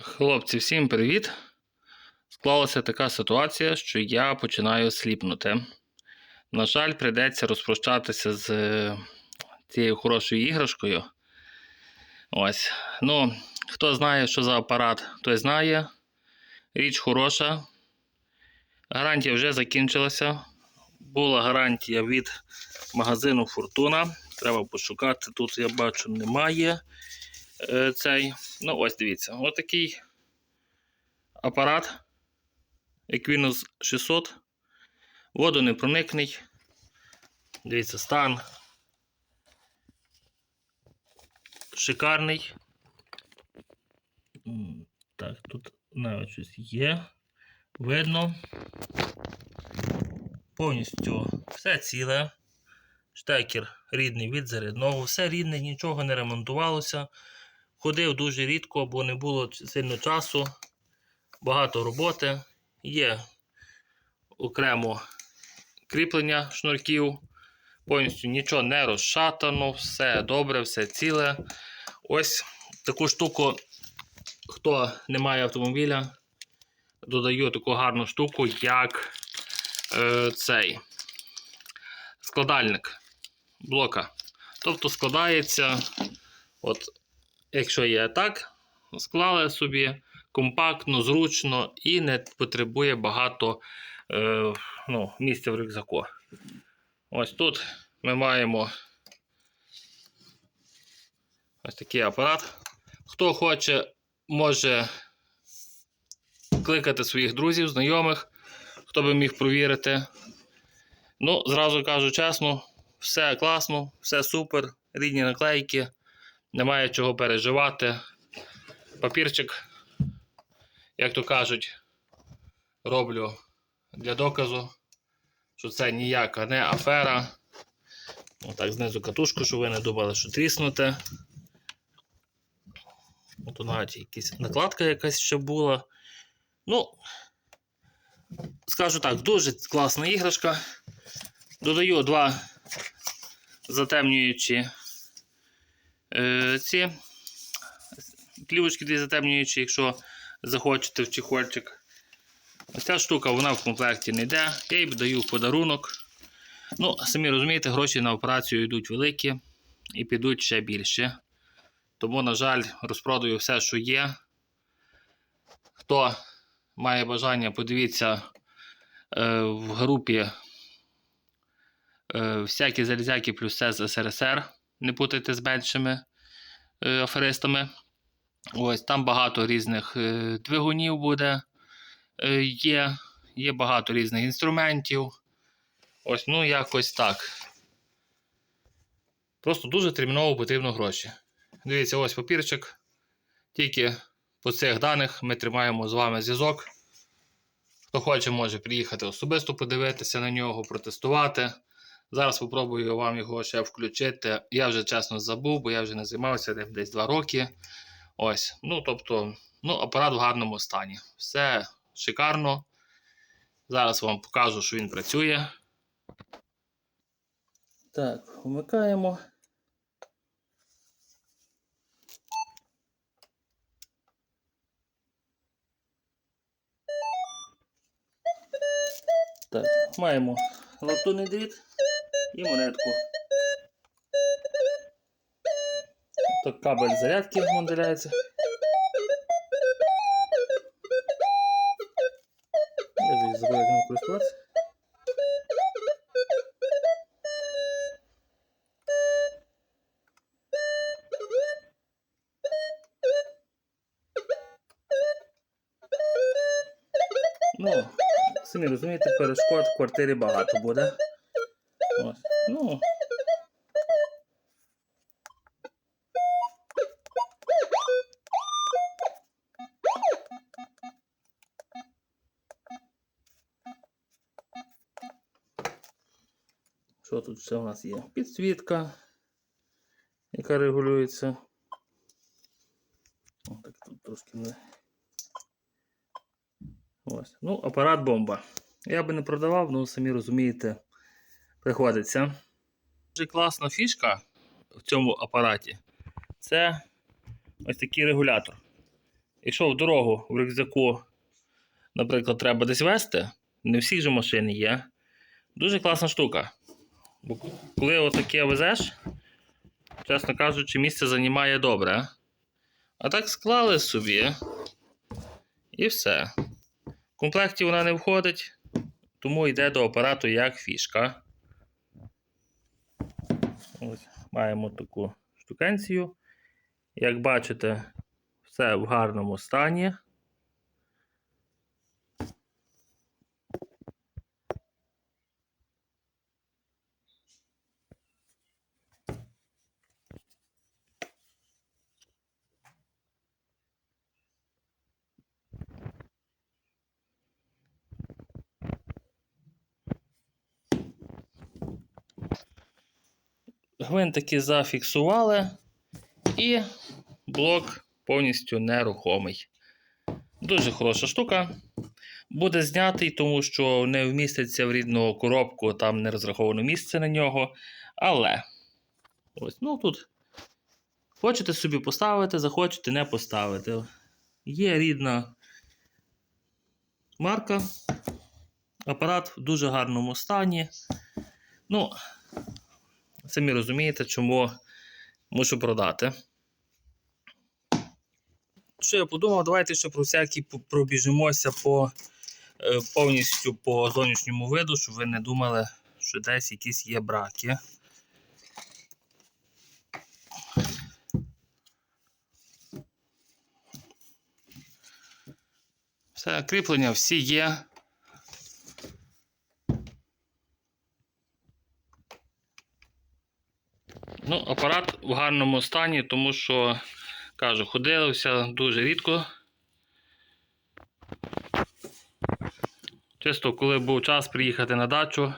Хлопці, всім привіт! Склалася така ситуація, що я починаю сліпнути. На жаль, прийдеться розпрощатися з е, цією хорошою іграшкою. Ось. Ну, хто знає, що за апарат, той знає. Річ хороша. Гарантія вже закінчилася. Була гарантія від магазину Фортуна. Треба пошукати. Тут я бачу, немає цей. Ну, ось дивіться, ось такий апарат Equinox 600. Водонепроникний. Дивіться, стан. Шикарний. Так, тут навіть щось є. Видно. Повністю все ціле. Штекер рідний від зарядного, все рідне, нічого не ремонтувалося. Ходив дуже рідко, бо не було сильно часу, багато роботи. Є окремо кріплення шнурків, повністю нічого не розшатано, все добре, все ціле. Ось таку штуку, хто не має автомобіля, додаю таку гарну штуку, як е, цей складальник блока. Тобто складається, от якщо є так, склали собі компактно, зручно і не потребує багато е, ну, місця в рюкзаку. Ось тут ми маємо ось такий апарат. Хто хоче, може кликати своїх друзів, знайомих, хто би міг провірити. Ну, зразу кажу чесно, все класно, все супер, рідні наклейки, немає чого переживати. Папірчик, як то кажуть, роблю для доказу, що це ніяка не афера. Отак, знизу катушку, щоб ви не думали, що тріснуте. От у навіть якась накладка якась ще була. Ну, скажу так, дуже класна іграшка. Додаю два затемнюючі е, ці плівочки дві затемнюючі, якщо захочете в чехольчик. Ось ця штука вона в комплекті не йде. Я їй даю в подарунок. Ну, самі розумієте, гроші на операцію йдуть великі і підуть ще більше. Тому, на жаль, розпродаю все, що є. Хто має бажання, подивіться е, в групі е, всякі залізяки плюс це з СРСР. Не путайте з меншими е, аферистами. Ось там багато різних е, двигунів буде. Е, є, є багато різних інструментів. Ось, ну якось так. Просто дуже терміново потрібно гроші. Дивіться, ось папірчик. Тільки по цих даних ми тримаємо з вами зв'язок. Хто хоче, може приїхати особисто подивитися на нього, протестувати. Зараз спробую вам його ще включити. Я вже чесно забув, бо я вже не займався десь 2 роки. Ось, ну тобто, ну, апарат в гарному стані. Все шикарно. Зараз вам покажу, що він працює. Так, вмикаємо. Так, маємо латунний дріт і монетку. Так, кабель зарядки моделяється. Я забув, як ним користуватися. Ну, самі розумієте, перешкод в квартирі багато буде. Ось. Ну. Що тут ще у нас є? Підсвітка, яка регулюється. О, так тут трошки не. Ось. Ну, апарат бомба. Я би не продавав, ну самі розумієте, приходиться. Дуже класна фішка в цьому апараті це ось такий регулятор. якщо в дорогу в рюкзаку, наприклад, треба десь вести, не всі ж машини є. Дуже класна штука. Бо коли отаке везеш, чесно кажучи, місце займає добре. А так склали собі. І все. В комплекті вона не входить, тому йде до апарату як фішка. Ось маємо таку штукенцію. Як бачите, все в гарному стані. Гвинтики зафіксували, і блок повністю нерухомий. Дуже хороша штука. Буде знятий, тому що не вміститься в рідну коробку, там не розраховано місце на нього. Але ось, ну тут хочете собі поставити, захочете не поставити. Є рідна марка. Апарат в дуже гарному стані. Ну, самі розумієте, чому мушу продати. Що я подумав, давайте ще про всякі пробіжимося по е, повністю по зовнішньому виду, щоб ви не думали, що десь якісь є браки. Все, кріплення всі є. Ну, апарат в гарному стані, тому що, кажу, ходилося дуже рідко. Чисто, коли був час приїхати на дачу,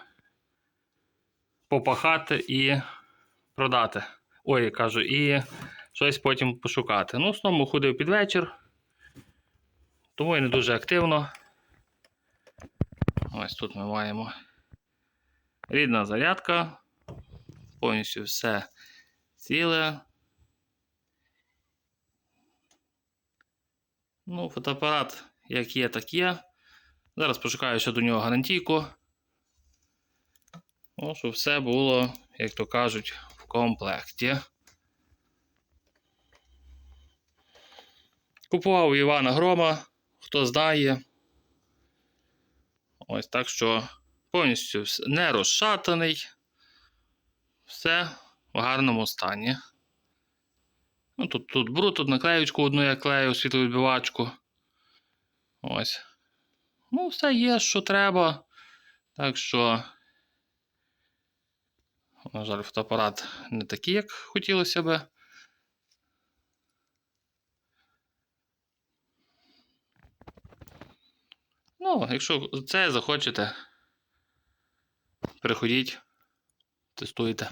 попахати і продати. Ой, кажу, і щось потім пошукати. Ну, в основному ходив під вечір, тому і не дуже активно. Ось тут ми маємо рідна зарядка повністю все ціле. Ну, фотоапарат як є, так є. Зараз пошукаю ще до нього гарантійку. Ну, щоб все було, як то кажуть, в комплекті. Купував у Івана Грома, хто знає. Ось так що повністю не розшатаний. Все в гарному стані. Ну, тут, тут бруд, тут наклеючку одну я клею, світловідбивачку. Ось. Ну, все є, що треба. Так що, на жаль, фотоапарат не такий, як хотілося би. Ну, якщо це захочете, приходіть, тестуйте.